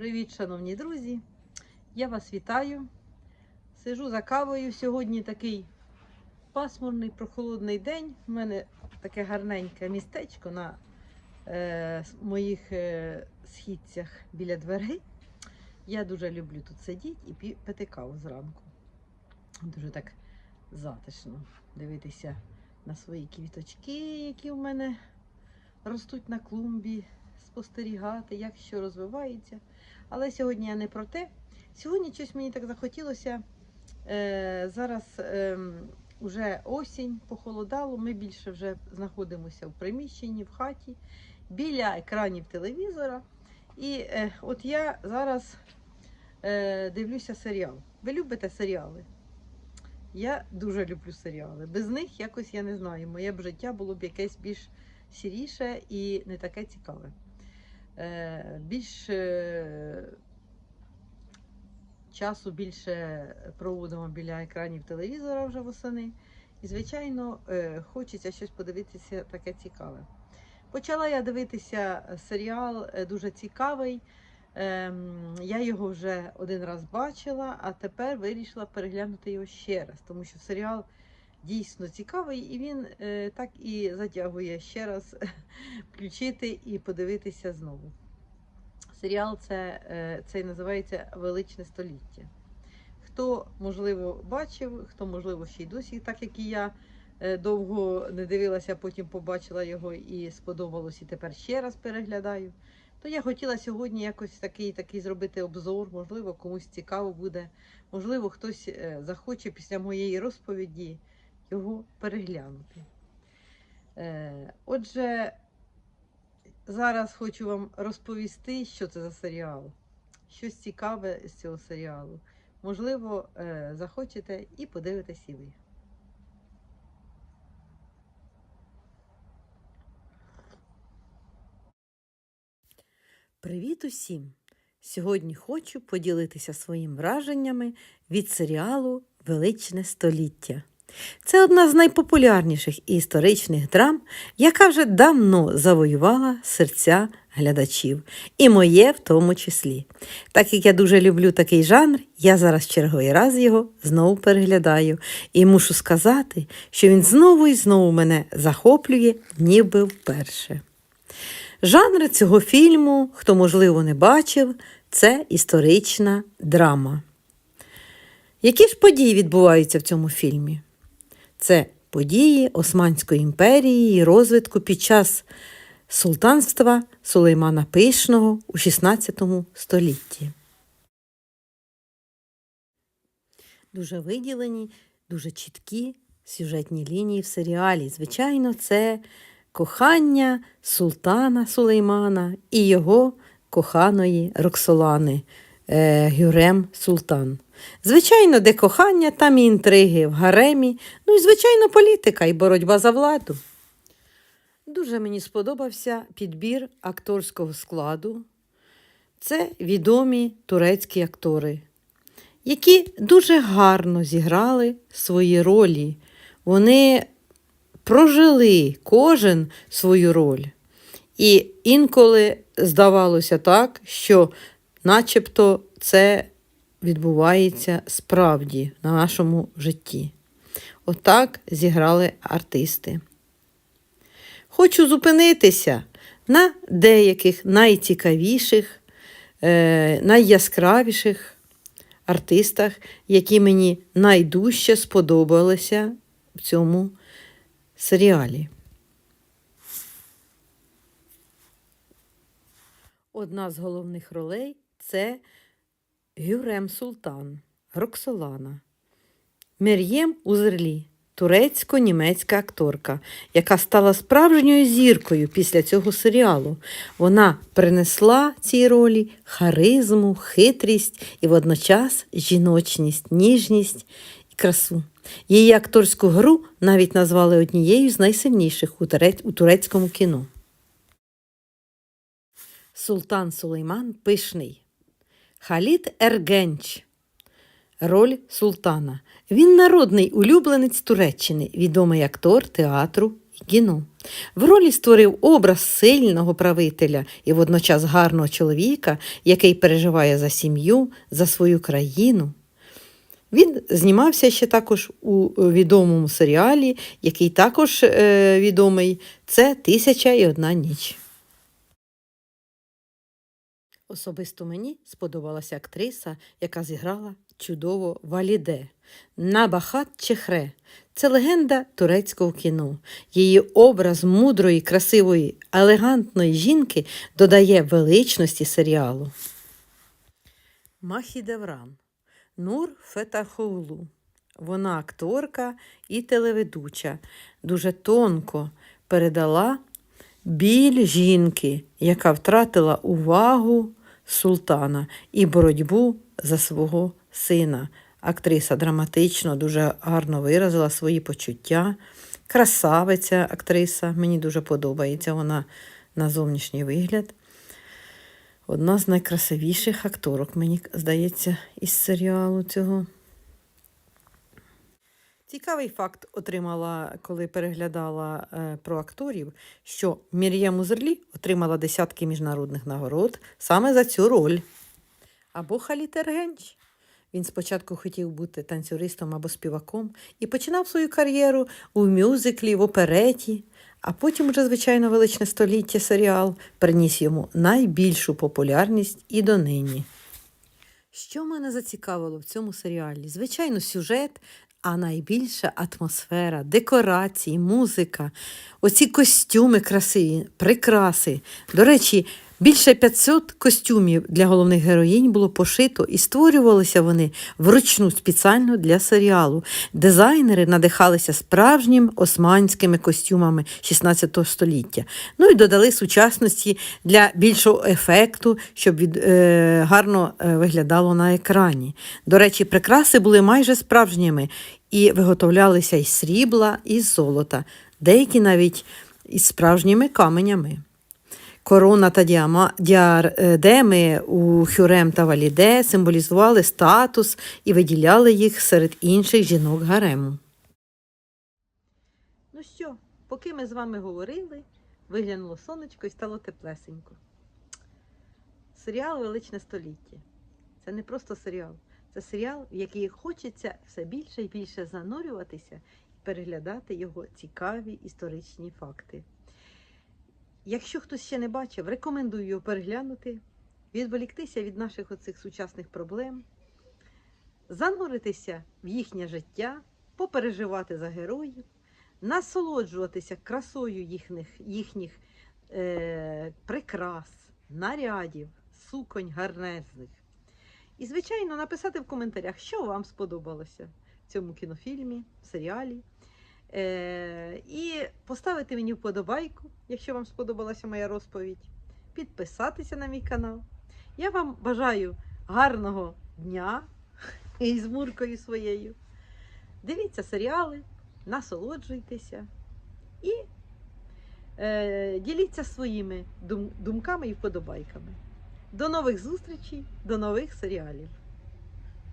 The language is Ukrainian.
Привіт, шановні друзі! Я вас вітаю. Сижу за кавою. Сьогодні такий пасмурний, прохолодний день. У мене таке гарненьке містечко на е, моїх е, східцях біля дверей. Я дуже люблю тут сидіти і пити каву зранку. Дуже так затишно дивитися на свої квіточки, які в мене ростуть на клумбі, спостерігати, як що розвивається. Але сьогодні я не про те. Сьогодні щось мені так захотілося. Е, зараз е, вже осінь, похолодало. Ми більше вже знаходимося в приміщенні, в хаті, біля екранів телевізора. І е, от я зараз е, дивлюся серіал. Ви любите серіали? Я дуже люблю серіали. Без них якось я не знаю. Моє б життя було б якесь більш сіріше і не таке цікаве. Е, більш е, часу більше проводимо біля екранів телевізора вже восени. І, звичайно, е, хочеться щось подивитися таке цікаве. Почала я дивитися серіал дуже цікавий. Ем, Я його вже один раз бачила, а тепер вирішила переглянути його ще раз, тому що серіал дійсно цікавий і він е, так і затягує ще раз включити і подивитися знову. Серіал це, е, цей називається Величне століття. Хто, можливо, бачив, хто, можливо, ще й досі, так як і я е, довго не дивилася, потім побачила його і сподобалось, і тепер ще раз переглядаю. То я хотіла сьогодні якось такий, такий зробити обзор, можливо, комусь цікаво буде, можливо, хтось захоче після моєї розповіді його переглянути. Е, Отже, зараз хочу вам розповісти, що це за серіал. Щось цікаве з цього серіалу. Можливо, е, захочете і подивитесь і ви. Привіт усім! Сьогодні хочу поділитися своїм враженнями від серіалу Величне століття. Це одна з найпопулярніших історичних драм, яка вже давно завоювала серця глядачів, і моє в тому числі. Так як я дуже люблю такий жанр, я зараз черговий раз його знову переглядаю і мушу сказати, що він знову і знову мене захоплює, ніби вперше. Жанр цього фільму, хто, можливо, не бачив, це історична драма. Які ж події відбуваються в цьому фільмі? Це події Османської імперії і розвитку під час султанства Сулеймана Пишного у XVI столітті. Дуже виділені, дуже чіткі сюжетні лінії в серіалі. Звичайно, це кохання султана Сулеймана і його коханої Роксолани е, Гюрем Султан. Звичайно, де кохання, там і інтриги в гаремі, ну і, звичайно, політика і боротьба за владу. Дуже мені сподобався підбір акторського складу. Це відомі турецькі актори, які дуже гарно зіграли свої ролі. Вони прожили кожен свою роль. І інколи здавалося так, що начебто це відбувається справді на нашому житті. Отак зіграли артисти. Хочу зупинитися на деяких найцікавіших, е, найяскравіших артистах, які мені найдужче сподобалися в цьому серіалі. Одна з головних ролей це Гюрем Султан, Роксолана. Мер'єм Узерлі, турецько-німецька акторка, яка стала справжньою зіркою після цього серіалу. Вона принесла цій ролі харизму, хитрість і водночас жіночність, ніжність і красу. Її акторську гру навіть назвали однією з найсильніших у турець- у турецькому кіно. Султан Сулейман Пишний. Халід Ергенч. Роль султана. Він народний улюбленець Туреччини, відомий актор театру і кіно. В ролі створив образ сильного правителя і водночас гарного чоловіка, який переживає за сім'ю, за свою країну. Він знімався ще також у відомому серіалі, який також е, відомий. Це Тисяча і одна ніч. Особисто мені сподобалася актриса, яка зіграла чудово Валіде. Набахат Чехре. Це легенда турецького кіно. Її образ мудрої, красивої, елегантної жінки додає величності серіалу. Махідевран. Нур Фетахоглу. Вона акторка і телеведуча. Дуже тонко передала біль жінки, яка втратила увагу султана і боротьбу за свого сина. Актриса драматично дуже гарно виразила свої почуття. Красавиця актриса, мені дуже подобається вона на зовнішній вигляд. Одна з найкрасивіших акторок, мені здається, із серіалу цього. Цікавий факт отримала, коли переглядала е, про акторів, що Мір'ям Узерлі отримала десятки міжнародних нагород саме за цю роль. Або Халіт Ергенч. Він спочатку хотів бути танцюристом або співаком і починав свою кар'єру у мюзиклі, в опереті, а потім уже, звичайно, величне століття серіал приніс йому найбільшу популярність і донині. Що мене зацікавило в цьому серіалі? Звичайно, сюжет, а найбільше атмосфера, декорації, музика, оці костюми красиві, прикраси. До речі, більше 500 костюмів для головних героїнь було пошито і створювалися вони вручну спеціально для серіалу. Дизайнери надихалися справжніми османськими костюмами 16 століття. Ну і додали сучасності для більшого ефекту, щоб від, е, гарно е, виглядало на екрані. До речі, прикраси були майже справжніми і виготовлялися із срібла, і золота, деякі навіть із справжніми каменями. Корона та діама, діадеми у Хюрем та Валіде символізували статус і виділяли їх серед інших жінок гарему. Ну що, поки ми з вами говорили, виглянуло сонечко і стало теплесенько. Серіал Величне століття. Це не просто серіал. Це серіал, в який хочеться все більше і більше занурюватися і переглядати його цікаві історичні факти. Якщо хтось ще не бачив, рекомендую його переглянути, відволіктися від наших оцих сучасних проблем, зануритися в їхнє життя, попереживати за героїв, насолоджуватися красою їхніх, їхніх е, прикрас, нарядів, суконь гарнезних. І, звичайно, написати в коментарях, що вам сподобалося в цьому кінофільмі, серіалі. Е, і поставити мені вподобайку, якщо вам сподобалася моя розповідь, підписатися на мій канал. Я вам бажаю гарного дня із муркою своєю. Дивіться серіали, насолоджуйтеся і е, діліться своїми дум- думками і вподобайками. До нових зустрічей, до нових серіалів.